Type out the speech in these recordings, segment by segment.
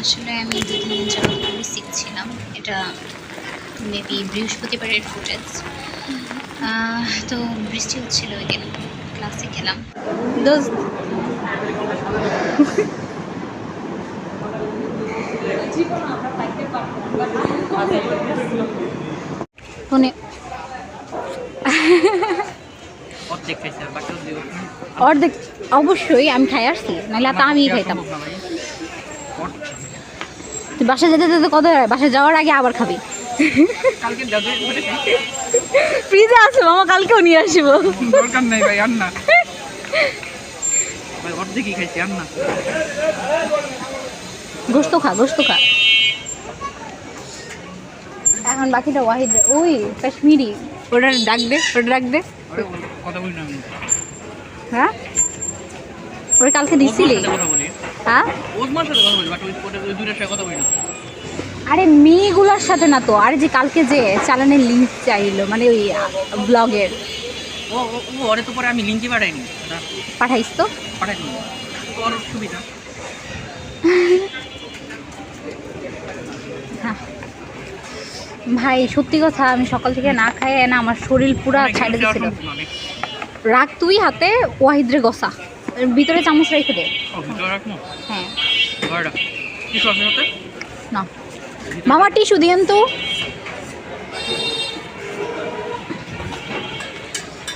আসলে আমি দুদিন যাবত খুবই সিক ছিলাম। এটা মেবি বৃহস্পতিবারের ফুটেজ তো বৃষ্টি হচ্ছিল ওই দিন। ক্লাসে দোস্ত। ফোনে। অর্ধেক অবশ্যই আমি খাই আসছি নাহলে তা আমি খাইতাম। তুই বাসায় যেতে যেতে কত হয়? বাসায় যাওয়ার আগে আবার খাবি। ফ্রিজে আছে মামা কালকেও নিয়ে আসব। দরকার নাই ভাই আর না। অর্ধেকই খাইছি আর না। গোস্ত খা গোস্ত খা। এখন বাকিটা ওয়াহিদ ওই কাশ্মীরি। ওটা ডাক দে ওটা ডাক দে। হ্যাঁ? কালকে দিছিলি? ওর বলি হ্যাঁ আরে মেয়েগুলোর সাথে না তো। আর যে কালকে যে চালানের লিঙ্ক চাইলো মানে ওই ব্লগের ও ওরে তো পরে আমি লিঙ্কই পাঠাইনি। পাঠাইস তো? পাঠাইনি। সুবিধা। ভাই সত্যি কথা আমি সকাল থেকে না খাই না আমার শরীর পুরা ছাইড়ে দেওয়ার দিছিল। রাখ তুই হাতে ওয়াহিদরে গসা। ভিতরে চামচ রেখে দে? হ্যাঁ? না। মামা টিস্যু দিয়েন তো।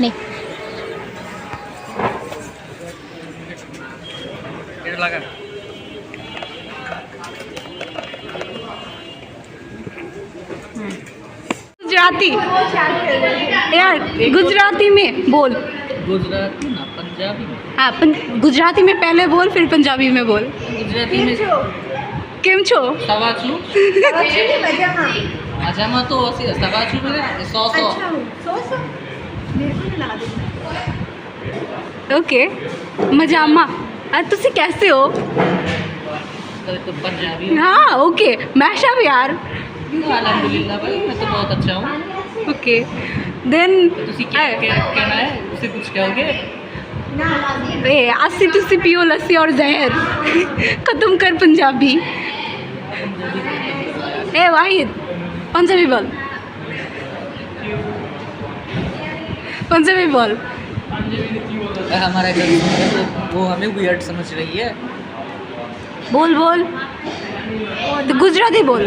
নে। লাগা। गुजराती। यार गुजराती में बोल। गुजराती ना पंजाबी हाँ गुजराती में पहले बोल फिर पंजाबी में बोल। गुजराती में तो ओके मजामा। अरे મજામાં તો સવા છું મેં સો સો ઓકે यार अलहमदुलिल्लाह भाई मैं तो बहुत अच्छा हूँ ओके देन कहना है उससे कुछ कहोगे ए अस्सी तुसी पियो लस्सी और जहर खत्म कर पंजाबी ए वाहिद पंजाबी बोल पंजाबी बोल हमारा घर वो हमें वियर्ड समझ रही है बोल बोल तो गुजराती बोल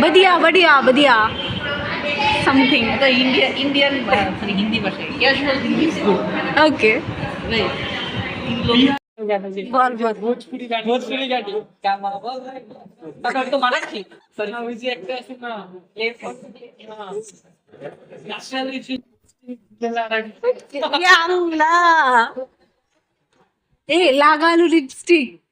बढ़िया बढ़िया बढ़िया। समथिंग तो इंडिया इंडियन हिंदी भाषा ओके बहुत बहुत भोजपुरी भोजपुरी गाड़ी क्या बोल अगर तो मराठी सॉरी ना मुझे एक ऐसे ना ये नेशनल रिच दिला ए लागालू लिपस्टिक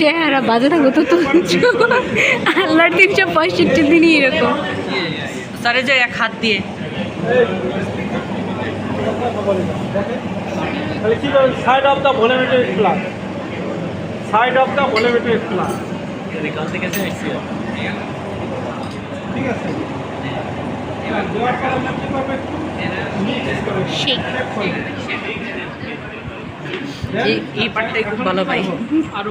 চেহারা বাজে তো আল্লাহর তিনশো পঁয়ষট্টি দিনই এরকম। সারে যায় দিয়ে। Side of the voltameter class side of the voltameter class Sheikh এই এই পার্টটাই খুব ভালো পাই। আরও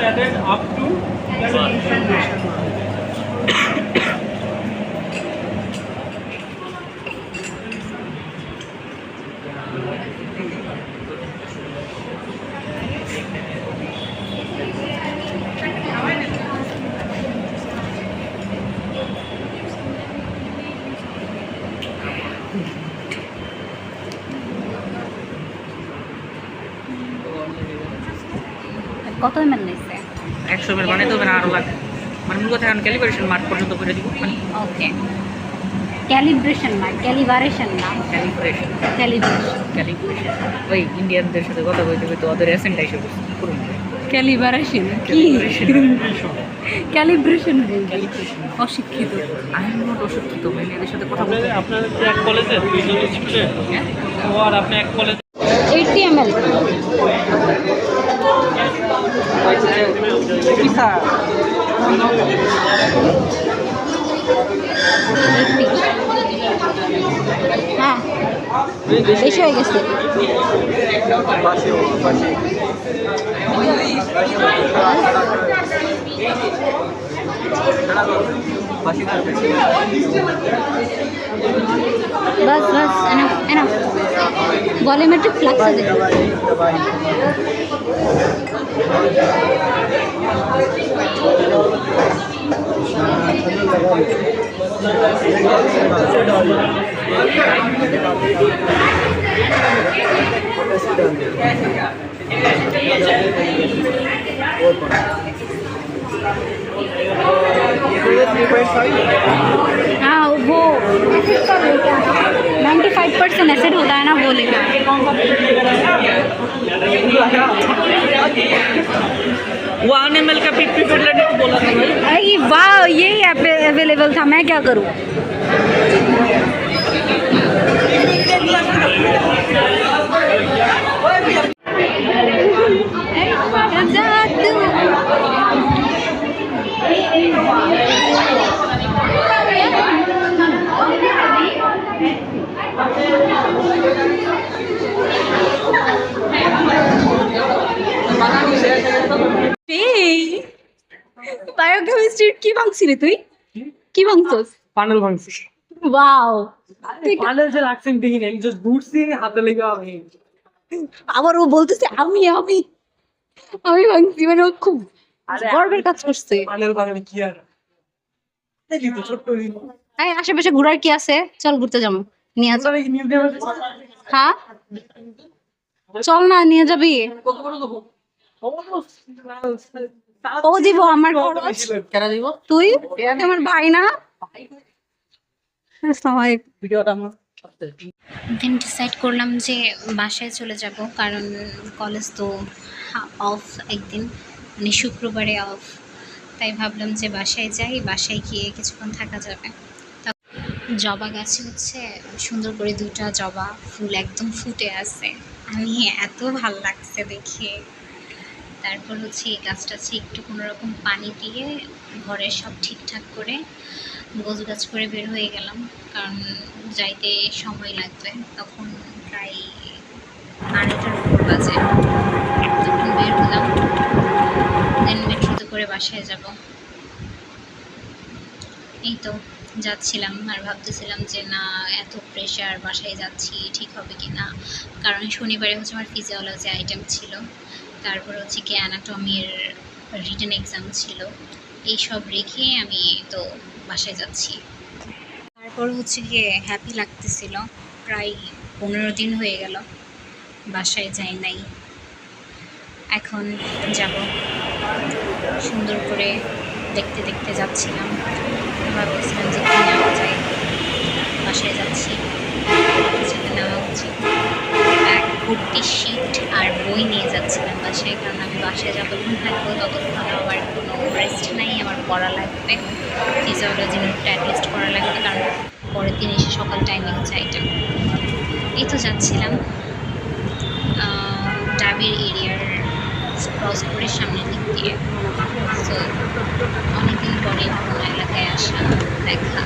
অ্যাডেড কত এমএল নিচ্ছে একশো এমএল বানাইতে হবে না আরও লাগবে মানে মূল কথা এখন ক্যালিব্রেশন মার্ক পর্যন্ত করে দিব মানে ওকে। ক্যালিব্রেশন না ক্যালিবারেশন না? ক্যালিব্রেশন ক্যালিব্রেশন ক্যালিব্রেশন ওই ইন্ডিয়ানদের সাথে কথা বলতে বলতে ওদের অ্যাসেন্ট এসে বসছে ক্যালিবারেশন কি? ক্যালিব্রেশন অশিক্ষিত। আমি নট অশিক্ষিত ভাই এদের সাথে কথা বলতে আপনাদের এক কলেজে দুইজন স্টুডেন্ট ও আর আপনি এক কলেজ এইটটি হ্যাঁ বেশি হয়ে গেছে। বাস বাস এনাফ এনাফ। ভলিউমেট্রিক ফ্লাক্স আছে। है, वो एसिड का वो क्या नाइन्टी फाइव परसेंट एसिड होता है ना, वो लेकर का को बोला था भाई। वाह यही अवेलेबल था मैं क्या करूँ? বায়োকেমিস্ট্রির কি ভাঙছিলি তুই? কি? ভাঙছস? পানেল ভাঙছি। ওয়াও। পানেল যে রাখছেন দেখি আমি জাস্ট ঘুরছি হাতে লেগে আমি। আবার ও বলতেছে আমি আমি আমি ভাঙছি। মানে ও খুব গর্বের কাজ করছে। পানেল ভাঙলে কি আর? এই আশেপাশে ঘোরার কি আছে? চল ঘুরতে যাব। নিয়ে কি হ্যাঁ? চল না নিয়ে যাবি। ও দিব আমার খরচ। কেন দিব? তুই? আমার ভাই না? সবাই। ভিডিওটা আমার দেন ডিসাইড করলাম যে বাসায় চলে যাব কারণ কলেজ তো অফ একদিন মানে শুক্রবারে অফ তাই ভাবলাম যে বাসায় যাই বাসায় গিয়ে কিছুক্ষণ থাকা যাবে। জবা গাছে হচ্ছে সুন্দর করে দুটা জবা ফুল একদম ফুটে আছে। আমি এত ভালো লাগছে দেখে। তারপর হচ্ছে এই গাছটাছে একটু কোনো রকম পানি দিয়ে ঘরে সব ঠিকঠাক করে গোছ গাছ করে বের হয়ে গেলাম। কারণ যাইতে সময় লাগবে, তখন প্রায় আড়াইটার উপর বাজে। তখন বের হলাম দেন মেট্রোতে করে বাসায় যাব। এই তো। যাচ্ছিলাম আর ভাবতেছিলাম যে, না, এত প্রেশার বাসায় যাচ্ছি, ঠিক হবে কি না? কারণ শনিবারে হচ্ছে আমার ফিজিওলজি আইটেম ছিল। তারপর হচ্ছে কি অ্যানাটমির রিটেন এক্সাম ছিল। এইসব রেখে আমি তো বাসায় যাচ্ছি। তারপর হচ্ছে গিয়ে হ্যাপি লাগতেছিল। প্রায় পনেরো দিন হয়ে গেল। বাসায় যাই নাই। এখন যাব। সুন্দর করে দেখতে দেখতে যাচ্ছিলাম। ভাবতেছিলাম যে কী নেওয়া যায় বাসায় যাচ্ছি। যেতে নেওয়া উচিত। এক ভর্তি শিট আর বই নিয়ে যাচ্ছিলাম বাসায়, কারণ আমি বাসায় যতক্ষণ থাকব ততক্ষণ আমার কোনো রেস্ট নাই, আমার পড়া লাগবে। ফিজিওলজি নোটটা অ্যাটলিস্ট করা লাগবে, কারণ পরের দিন এসে সকাল টাইমে হচ্ছে আইটেম এই তো যাচ্ছিলাম। ডাবের এরিয়ার ক্রস করে সামনের দিক দিয়ে তো অনেকদিন পরে পুরোনো দেখা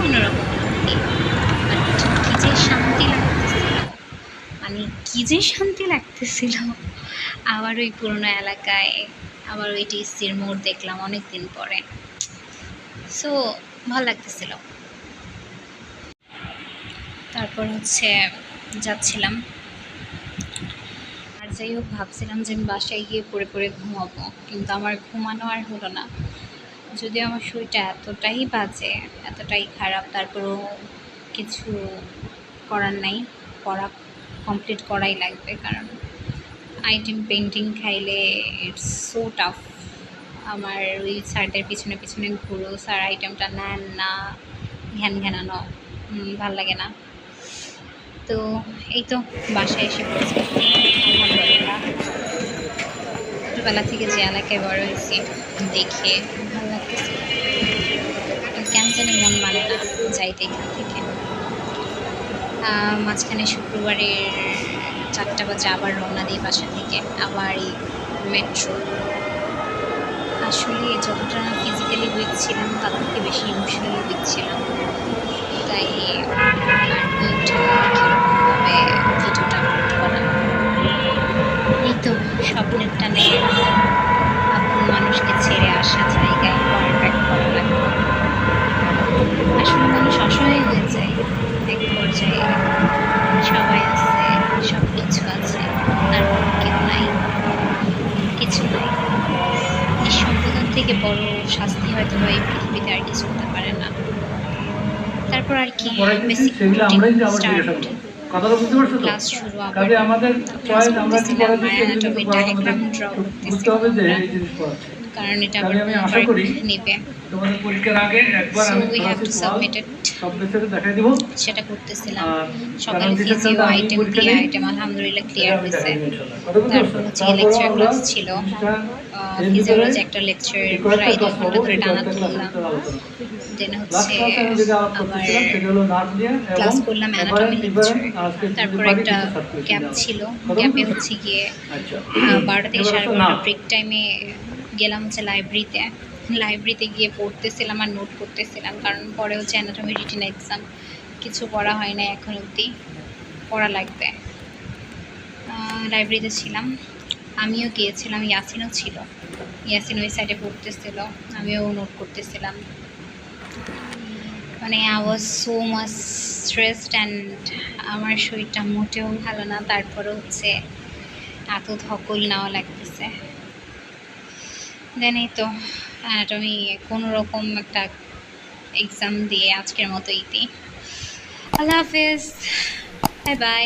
অন্যরকম বাট যে শান্তি লাগতেছিল মানে কী যে শান্তি লাগতেছিল। আবার ওই পুরোনো এলাকায়, আবার ওই টিসির মোড় দেখলাম অনেক দিন পরে। সো ভালো লাগতেছিল। তারপর হচ্ছে যাচ্ছিলাম। আর যাই হোক, ভাবছিলাম যে আমি বাসায় গিয়ে পড়ে পড়ে ঘুমাবো, কিন্তু আমার ঘুমানো আর হলো না। যদিও আমার শরীরটা এতটাই বাজে, এতটাই খারাপ, তারপরেও কিছু করার নাই পড়া কমপ্লিট করাই লাগবে। কারণ আইটেম পেন্টিং খাইলে ইটস সো টাফ আমার ওই স্যারদের পিছনে পিছনে ঘুরো, স্যার আইটেমটা নেন না, ঘ্যান ঘ্যানানো ভালো লাগে না। তো এই তো, বাসায় এসে পড়েছি। ছোটোবেলা থেকে যে এলাকায় বড় হয়েছি, দেখে কেন জানি মন মানে না, যাইতে এখান থেকে। মাঝখানে শুক্রবারের চারটা বাজে আবার রওনা দিই বাসা থেকে আবার এই মেট্রো আসলে যতটা ফিজিক্যালি উইক ছিলাম তার থেকে বেশি ইমোশনালি উইক ছিলাম। তাই কীরকমভাবে ভিডিওটা আপলোড করা। এই তো, স্বপ্নের টানে। মানুষকে ছেড়ে আসা জায়গায় ব্যাক করা লাগবে আসলে মানুষ অসহায় হয়ে যায় এক পর্যায়ে। সবাই আছে সব কিছু আছে তারপর কেউ নাই কিছু নাই। এই নিঃসম্বোধন থেকে বড় শাস্তি হয়তো বা এই পৃথিবীতে আর কিছু হতে পারে না। তারপর আর কি বেসিক স্টার্ট কথাটা বুঝতে পারছ তো? ক্লাস শুরু আবার কাজে আমাদের চয়েস আমরা কি করা দিচ্ছি anatomy diagram draw বুঝতে হবে যে এই জিনিস পড়াচ্ছে কারণ এটা তাহলে আবার আমি আশা করি নেবে। তোমাদের পরীক্ষার আগে একবার আমি we have to submit it সব বিষয়ে দেখাই দিব। সেটা করতেছিলাম। সকালে ফিজিও আইটেম পরীক্ষা আইটেম আলহামদুলিল্লাহ ক্লিয়ার হয়েছে। তারপর? হচ্ছে লেকচার ক্লাস ছিল। ফিজিওলজি একটা লেকচার প্রায় ঘণ্টা ধরে টানা তুললাম। দেন হচ্ছে আবার ক্লাস করলাম অ্যানাটমি লেকচার তারপর একটা গ্যাপ ছিল গ্যাপে হচ্ছে গিয়ে বারোটা থেকে সাড়ে বারোটা ব্রেক টাইমে গেলাম হচ্ছে লাইব্রেরিতে লাইব্রেরিতে গিয়ে পড়তেছিলাম আর নোট করতেছিলাম কারণ পরে হচ্ছে অ্যানাটমি রিটিন এক্সাম কিছু পড়া হয় না এখন অবধি পড়া লাগবে। লাইব্রেরিতে ছিলাম। আমিও গিয়েছিলাম, ইয়াসিনও ছিল। ইয়াসিন ওই সাইডে পড়তেছিল আমিও নোট করতেছিলাম। মানে I was so much stressed and আমার শরীরটা মোটেও ভালো না তারপরে হচ্ছে এত ধকল নেওয়া লাগতেছে। দেন এই তো অ্যানাটমি কোনো রকম একটা এক্সাম দিয়ে আজকের মতো ইতি আল্লাহ হাফেজ বাই বাই